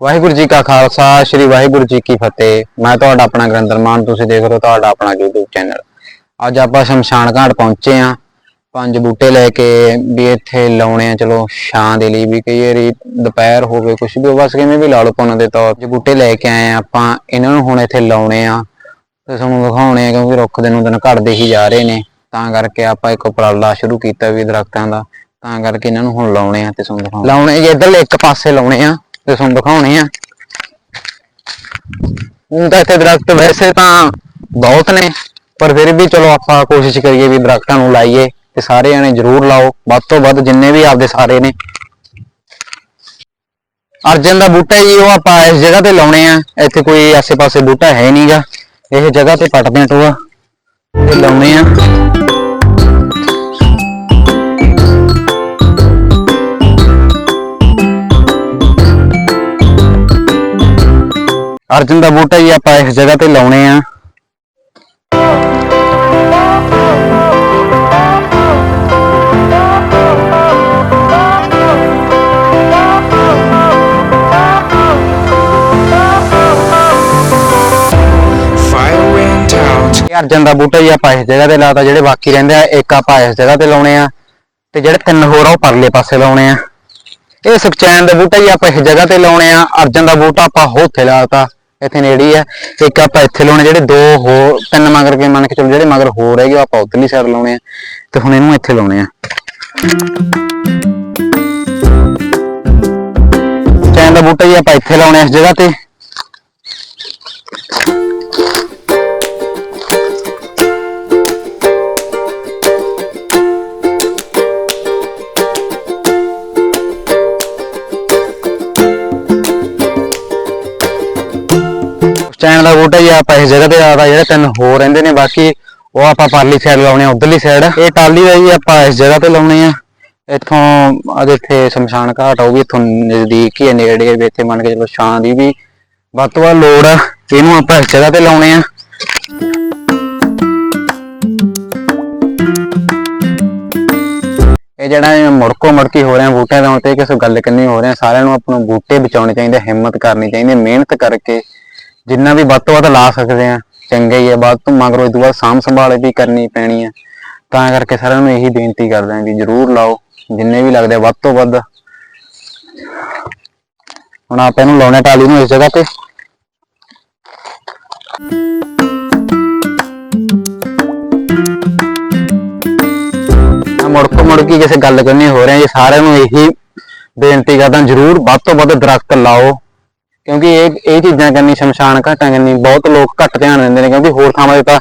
ਵਾਹਿਗੁਰੂ ਜੀ ਕਾ ਖਾਲਸਾ, ਸ੍ਰੀ ਵਾਹਿਗੁਰੂ ਜੀ ਕੀ ਫਤਿਹ। ਮੈਂ ਤੁਹਾਡਾ ਆਪਣਾ ਗੁਰਿੰਦਰ ਮਾਨ, ਤੁਸੀਂ ਦੇਖ ਰਹੇ ਹੋ ਤੁਹਾਡਾ ਆਪਣਾ YouTube ਚੈਨਲ ਅੱਜ ਆਪਾਂ ਸ਼ਮਸ਼ਾਨ ਘਾਟ ਪਹੁੰਚੇ ਆ ਪੰਜ ਬੂਟੇ ਲੈ ਕੇ ਵੀ ਇੱਥੇ ਲਾਉਣੇ ਆ, ਚਲੋ ਛਾਂ ਦੇ ਲਈ ਵੀ ਕਈ ਵਾਰੀ ਦੁਪਹਿਰ ਹੋਵੇ ਕੁਝ ਵੀ ਬਸ ਕਿਵੇਂ ਵੀ ਲਾ ਲਓ ਪੁੰਨ ਦੇ ਤੌਰ ਤੇ। ਬੂਟੇ ਲੈ ਕੇ ਆਏ ਆ ਆਪਾਂ, ਇਹਨਾਂ ਨੂੰ ਹੁਣ ਇੱਥੇ ਲਾਉਣੇ ਆ। ਤੇ ਤੁਹਾਨੂੰ ਦਿਖਾਉਣੇ ਆ, ਕਿਉਂਕਿ ਰੁੱਖ ਦਿਨੋਂ ਦਿਨ ਘਟਦੇ ਹੀ ਜਾ ਰਹੇ ਨੇ। ਤਾਂ ਕਰਕੇ ਆਪਾਂ ਇੱਕ ਉਪਰਾਲਾ ਸ਼ੁਰੂ ਕੀਤਾ ਵੀ ਦਰਖਤਾਂ ਦਾ। ਤਾਂ ਕਰਕੇ ਇਹਨਾਂ ਨੂੰ ਹੁਣ ਲਾਉਣੇ ਆ ਤੇ ਤੁਹਾਨੂੰ ਦਿਖਾਉਣੇ ਲਾਉਣੇ ਜੇ ਇੱਧਰਲੇ ਇੱਕ ਪਾਸੇ ਲਾਉਣੇ ਆ। ਤੇ ਤੁਹਾਨੂੰ ਦਿਖਾਉਣੇ ਆ। ਹੁਣ ਤਾਂ ਇੱਥੇ ਦਰਖਤ ਵੈਸੇ ਤਾਂ ਬਹੁਤ ਨੇ, ਪਰ ਫਿਰ ਵੀ ਚਲੋ ਆਪਾਂ ਕੋਸ਼ਿਸ਼ ਕਰੀਏ ਵੀ ਦਰਖਤਾਂ ਨੂੰ ਲਾਈਏ ਤੇ ਸਾਰੇ ਜਣੇ ਜ਼ਰੂਰ ਲਾਓ। ਵੱਧ ਤੋਂ ਵੱਧ ਜਿੰਨੇ ਵੀ ਆਪਦੇ ਸਾਰੇ ਨੇ। ਅਰਜਨ ਦਾ ਬੂਟਾ ਜੀ, ਉਹ ਆਪਾਂ ਇਸ ਜਗ੍ਹਾ ਤੇ ਲਾਉਣੇ ਆ। ਇੱਥੇ ਕੋਈ ਆਸੇ-ਪਾਸੇ ਬੂਟਾ ਹੈ ਨਹੀਂਗਾ ਇਹ ਜਗ੍ਹਾ ਤੇ ਪੱਟਦੇ ਆ ਟੋਆ ਤੇ ਲਾਉਣੇ ਆ। ਅਰਜਨ ਦਾ ਬੂਟਾ ਜੀ ਆਪਾਂ ਇਸ ਜਗ੍ਹਾ ਤੇ ਲਾਉਣੇ ਆ। ਅਰਜਨ ਦਾ ਬੂਟਾ ਜੀ ਆਪਾਂ ਇਸ ਜਗ੍ਹਾ ਤੇ ਲਾਤਾ ਜਿਹੜੇ ਬਾਕੀ ਰਹਿੰਦੇ ਆ ਇੱਕ ਆਪਾਂ ਇਸ ਜਗ੍ਹਾ ਤੇ ਲਾਉਣੇ ਆ। ਤੇ ਜਿਹੜੇ ਤਿੰਨ ਹੋਰ ਆ ਉਹ ਪਰਲੇ ਪਾਸੇ ਲਾਉਣੇ ਆ। ਇਹ ਸੁਖਚੈਨ ਦਾ ਬੂਟਾ ਜੀ ਆਪਾਂ ਇਸ ਜਗ੍ਹਾ ਤੇ ਲਾਉਣੇ ਆ। ਅਰਜਨ ਦਾ ਬੂਟਾ ਆਪਾਂ ਉੱਥੇ ਲਾਤਾ ਇੱਥੇ ਨੇੜੇ ਹੀ ਆ। ਇੱਕ ਆਪਾਂ ਇੱਥੇ ਲਾਉਣੇ ਜਿਹੜੇ ਦੋ ਹੋਰ, ਤਿੰਨ ਮਗਰ ਕੇ ਮੰਨ ਕੇ ਚਲੋ ਜਿਹੜੇ ਮਗਰ ਹੋਰ ਹੈਗੇ, ਉਹ ਆਪਾਂ ਉਧਰਲੀ ਸਾਈਡ ਲਾਉਣੇ ਆ। ਤੇ ਹੁਣ ਇਹਨੂੰ ਇੱਥੇ ਲਾਉਣੇ ਆ। ਸੁਖਚੈਨ ਦਾ ਬੂਟਾ ਜੀ ਆਪਾਂ ਇੱਥੇ ਲਾਉਣੇ ਆ ਇਸ ਜਗ੍ਹਾ ਤੇ। ਚੈਨ ਦਾ ਬੂਟਾ ਜੀ ਆਪਾਂ ਇਸ ਜਗ੍ਹਾ ਤੇ ਆਦਾ ਜਿਹੜੇ ਤਿੰਨ ਹੋਰ ਰਹਿੰਦੇ ਨੇ, ਬਾਕੀ ਉਹ ਆਪਾਂ ਪਰਲੀ ਸਾਈਡ ਲਾਉਣੇ ਆ, ਉਧਰਲੀ ਸਾਈਡ ਇਹ ਟਾਲੀ ਦਾ ਜੀ ਆਪਾਂ ਇਸ ਜਗ੍ਹਾ ਤੇ ਲਾਉਣੇ ਆ। ਇੱਥੋਂ ਅਜ ਇੱਥੇ ਸ਼ਮਸ਼ਾਨ ਘਾਟ ਆ ਇੱਥੋਂ ਨਜ਼ਦੀਕ ਹੀ ਹੈ ਨੇੜੇ ਵੀ ਇੱਥੇ ਮੰਨ ਕੇ ਚਲੋ ਛਾਂ ਦੀ ਵੀ ਵੱਧ ਤੋਂ ਵੱਧ ਲੋੜ ਆ, ਇਹਨੂੰ ਆਪਾਂ ਇਸ ਜਗ੍ਹਾ ਤੇ ਲਾਉਣੇ ਆ। ਇਹ ਜਿਹੜਾ ਮੁੜਕੋ ਮੁੜਕੀ ਹੋ ਰਿਹਾ, ਬੂਟਿਆਂ ਦੇ ਤੇ ਕਿਸੇ ਗੱਲ ਕਰਨੀ ਹੋ ਰਿਹਾ, ਸਾਰਿਆਂ ਨੂੰ ਆਪਾਂ ਨੂੰ ਬੂਟੇ ਬਚਾਉਣੇ ਚਾਹੀਦੇ, ਹਿੰਮਤ ਕਰਨੀ ਚਾਹੀਦੀ, ਮਿਹਨਤ ਕਰਕੇ ਜਿੰਨਾ ਵੀ ਵੱਧ ਤੋਂ ਵੱਧ ਲਾ ਸਕਦੇ ਆ, ਚੰਗਾ ਹੀ ਹੈ ਬਾਅਦ ਤੋਂ ਮਗਰੋਂ ਇਹ ਤੋਂ ਬਾਅਦ ਸਾਂਭ ਸੰਭਾਲ ਵੀ ਕਰਨੀ ਪੈਣੀ ਹੈ ਤਾਂ ਕਰਕੇ ਸਾਰਿਆਂ ਨੂੰ ਇਹੀ ਬੇਨਤੀ ਕਰਦਾ ਹਾਂ ਕਿ ਜਰੂਰ ਲਾਓ, ਜਿੰਨੇ ਵੀ ਲੱਗਦੇ ਵੱਧ ਤੋਂ ਵੱਧ। ਹੁਣ ਆਪਾਂ ਇਹਨੂੰ ਲਾਉਣੇ ਟਾਲੀ ਨੂੰ ਇਸ ਜਗ੍ਹਾ ਤੇ। ਆ ਮੁੜਕੋ ਮੁੜਕੀ ਕਿਸੇ ਗੱਲ ਕਰਨੀ ਹੋ ਰਿਹਾ ਜੀ ਸਾਰਿਆਂ ਨੂੰ ਇਹੀ ਬੇਨਤੀ ਕਰਦਾ, ਜਰੂਰ ਵੱਧ ਤੋਂ ਵੱਧ ਦਰਖਤ ਲਾਓ। ਕਿਉਂਕਿ ਇਹ ਇਹ ਚੀਜ਼ਾਂ ਕਰਨੀ ਸ਼ਮਸ਼ਾਨ ਘਾਟਾਂ ਕਰਨੀ ਬਹੁਤ ਲੋਕ ਘੱਟ ਧਿਆਨ ਦਿੰਦੇ ਨੇ, ਕਿਉਂਕਿ ਹੋਰ ਥਾਵਾਂ ਤੇ ਤਾਂ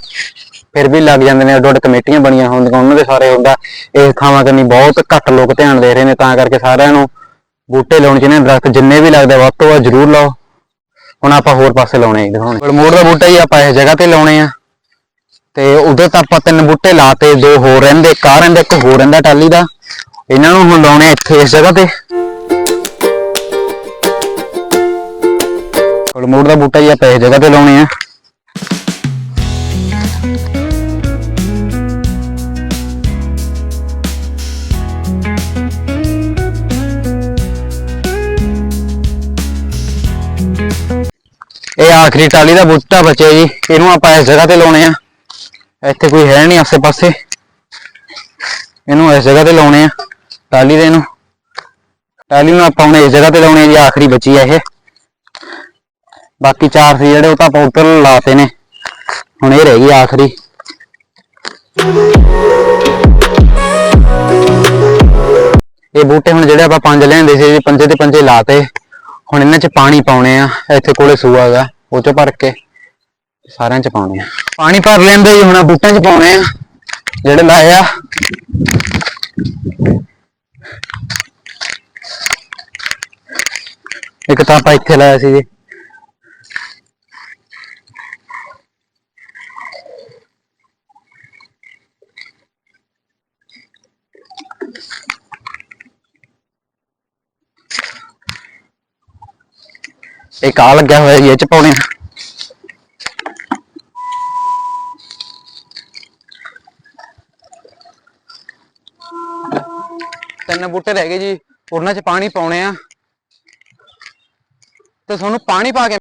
ਫਿਰ ਵੀ ਲੱਗ ਜਾਂਦੇ ਨੇ ਅੱਡ ਅੱਡ ਕਮੇਟੀਆਂ ਬਣੀਆਂ ਹੁੰਦੀਆਂ, ਉਹਨਾਂ ਦੇ ਸਾਰੇ ਹੁੰਦਾ, ਇਹ ਥਾਵਾਂ ਕਰਨੀ ਬਹੁਤ ਘੱਟ ਲੋਕ ਧਿਆਨ ਦੇ ਰਹੇ ਨੇ, ਤਾਂ ਕਰਕੇ ਸਾਰਿਆਂ ਨੂੰ ਬੂਟੇ ਲਾਉਣ ਚਾਹੀਦੇ ਦਰਖਤ ਜਿੰਨੇ ਵੀ ਲੱਗਦੇ ਵੱਧ ਤੋਂ ਵੱਧ ਜ਼ਰੂਰ ਲਾਓ। ਹੁਣ ਆਪਾਂ ਹੋਰ ਪਾਸੇ ਲਾਉਣੇ ਆ, ਦਿਖਾਉਣੇ। ਗਲਮੋੜ ਦਾ ਬੂਟਾ ਹੀ ਆਪਾਂ ਇਸ ਜਗ੍ਹਾ ਤੇ ਲਾਉਣੇ ਆ। ਤੇ ਉਧਰ ਤਾਂ ਆਪਾਂ ਤਿੰਨ ਬੂਟੇ ਲਾਤੇ, ਦੋ ਹੋਰ ਰਹਿੰਦੇ, ਇੱਕ ਆਹ ਰਹਿੰਦਾ, ਇੱਕ ਹੋਰ ਰਹਿੰਦਾ ਟਾਲੀ ਦਾ। ਇਹਨਾਂ ਨੂੰ ਹੁਣ ਲਾਉਣੇ ਆ ਇੱਥੇ ਇਸ ਜਗ੍ਹਾ ਤੇ। ਗਲਮੋੜ ਦਾ ਬੂਟਾ ਜੀ ਆਪਾਂ ਇਸ ਜਗ੍ਹਾ ਤੇ ਲਾਉਣੇ ਆ। ਇਹ ਆਖਰੀ ਟਾਲੀ ਦਾ ਬੂਟਾ ਬਚਿਆ ਜੀ, ਇਹਨੂੰ ਆਪਾਂ ਇਸ ਜਗ੍ਹਾ ਤੇ ਲਾਉਣੇ ਆ। ਇੱਥੇ ਕੋਈ ਹੈ ਨਹੀਂ ਆਸੇ ਪਾਸੇ ਇਹਨੂੰ ਇਸ ਜਗ੍ਹਾ ਤੇ ਲਾਉਣੇ ਆ ਟਾਲੀ ਦੇ ਇਹਨੂੰ। ਟਾਲੀ ਨੂੰ ਆਪਾਂ ਹੁਣ ਇਸ ਜਗ੍ਹਾ ਤੇ ਲਾਉਣੇ ਆ ਜੀ, ਆਖਰੀ ਬਚੀ ਆ ਇਹ। ਬਾਕੀ ਚਾਰ ਸੀ ਜਿਹੜੇ ਉਹ ਤਾਂ ਆਪਾਂ ਉੱਧਰ ਲਾਤੇ ਨੇ। ਹੁਣ ਇਹ ਰਹਿ ਗਈ ਆਖਰੀ। ਇਹ ਬੂਟੇ ਹੁਣ ਜਿਹੜੇ ਆਪਾਂ ਪੰਜ ਲਿਆਂਦੇ ਸੀ ਜੀ ਪੰਜੇ ਤੇ ਪੰਜੇ ਲਾਤੇ ਹੁਣ ਇਹਨਾਂ 'ਚ ਪਾਣੀ ਪਾਉਣੇ ਆ, ਇੱਥੇ ਕੋਲੇ ਸੂਆ ਹੈਗਾ, ਉਹ 'ਚ ਭਰ ਕੇ ਸਾਰਿਆਂ 'ਚ ਪਾਉਣੇ ਆ। ਪਾਣੀ ਭਰ ਲੈਂਦੇ ਜੀ, ਹੁਣ ਬੂਟਿਆਂ 'ਚ ਪਾਉਣੇ ਆ, ਜਿਹੜੇ ਲਾਏ ਆ। ਇੱਕ ਤਾਂ ਆਪਾਂ ਇੱਥੇ ਲਾਇਆ ਸੀ ਜੀ। ਇੱਕ ਆ ਲੱਗਿਆ ਹੋਇਆ ਜੀ, ਇਹ 'ਚ ਪਾਉਣੇ ਆ। ਤਿੰਨ ਬੂਟੇ ਰਹਿ ਗਏ ਜੀ, ਉਹਨਾਂ 'ਚ ਪਾਣੀ ਪਾਉਣੇ ਆ। ਤੇ ਤੁਹਾਨੂੰ ਪਾਣੀ ਪਾ ਕੇ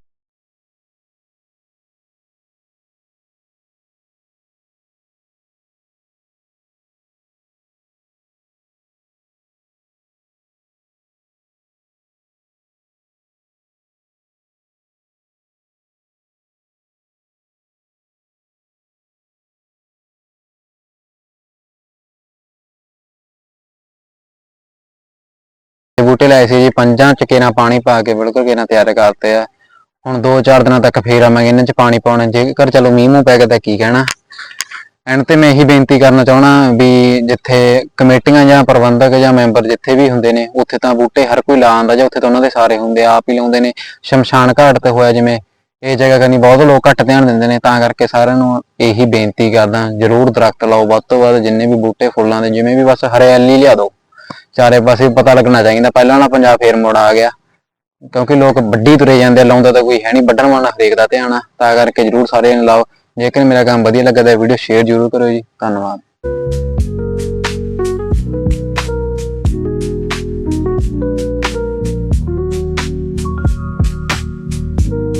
ਬੂਟੇ ਲਾਏ ਸੀ ਜੀ, ਪੰਜਾਂ ਚ ਕੇਰਾਂ ਪਾਣੀ ਪਾ ਕੇ ਬਿਲਕੁਲ ਕੇਰਾਂ ਤਿਆਰ ਕਰਤੇ ਆ। ਹੁਣ 2-4 ਦਿਨਾਂ ਤੱਕ ਫੇਰ ਆਵਾਂਗੇ, ਇਹਨਾਂ ਚ ਪਾਣੀ ਪਾਉਣਾ। ਜੇਕਰ ਚਲੋ ਮੀਂਹ ਮੂੰਹ ਪੈ ਗਿਆ ਤਾਂ ਕੀ ਕਹਿਣਾ। ਐਂਡ ਤੇ ਮੈਂ ਇਹੀ ਬੇਨਤੀ ਕਰਨਾ ਚਾਹਣਾ ਵੀ ਜਿੱਥੇ ਕਮੇਟੀਆਂ ਜਾਂ ਪ੍ਰਬੰਧਕ ਜਾਂ ਮੈਂਬਰ ਜਿੱਥੇ ਵੀ ਹੁੰਦੇ ਨੇ, ਉੱਥੇ ਤਾਂ ਬੂਟੇ ਹਰ ਕੋਈ ਲਾ ਆਂਦਾ ਜਾਂ ਉੱਥੇ ਤਾਂ ਉਹਨਾਂ ਦੇ ਸਾਰੇ ਹੁੰਦੇ, ਆਪ ਹੀ ਲਾਉਂਦੇ ਨੇ। ਸ਼ਮਸ਼ਾਨ ਘਾਟ ਤੇ ਹੋਇਆ ਜਿਵੇਂ, ਇਹ ਜਗ੍ਹਾ ਕਰਨੀ ਬਹੁਤ ਲੋਕ ਘੱਟ ਧਿਆਨ ਦਿੰਦੇ ਨੇ, ਤਾਂ ਕਰਕੇ ਸਾਰਿਆਂ ਨੂੰ ਇਹੀ ਬੇਨਤੀ ਕਰਦਾ, ਜਰੂਰ ਦਰਖਤ ਲਾਓ। ਵੱਧ ਤੋਂ ਵੱਧ ਜਿੰਨੇ ਵੀ ਬੂਟੇ ਫੁੱਲਾਂ ਦੇ, ਜਿਵੇਂ ਵੀ ਬਸ ਹਰਿਆਲੀ ਲਿਆ ਦਿਓ। ਚਾਰੇ ਪਾਸੇ ਪਤਾ ਲੱਗਣਾ ਚਾਹੀਦਾ। ਪਹਿਲਾਂ ਵਾਲਾ ਪੰਜਾਬ ਫੇਰ ਮੁੜ ਆ ਗਿਆ। ਕਿਉਂਕਿ ਲੋਕ ਵੱਡੀ ਤੁਰੇ ਜਾਂਦੇ ਲਾਉਂਦਾ ਤਾਂ ਕੋਈ ਹੈ ਨਹੀਂ ਵੱਢਣ ਵਾਲਾ ਹਰੇਕ ਦਾ ਧਿਆਨ ਆ ਤਾਂ ਕਰਕੇ ਜਰੂਰ ਸਾਰੇ ਨੂੰ ਲਾਓ। ਜੇਕਰ ਮੇਰਾ ਕੰਮ ਵਧੀਆ ਲੱਗਾ ਤਾਂ ਵੀਡੀਓ ਸ਼ੇਅਰ ਜਰੂਰ ਕਰੋ ਜੀ। ਧੰਨਵਾਦ।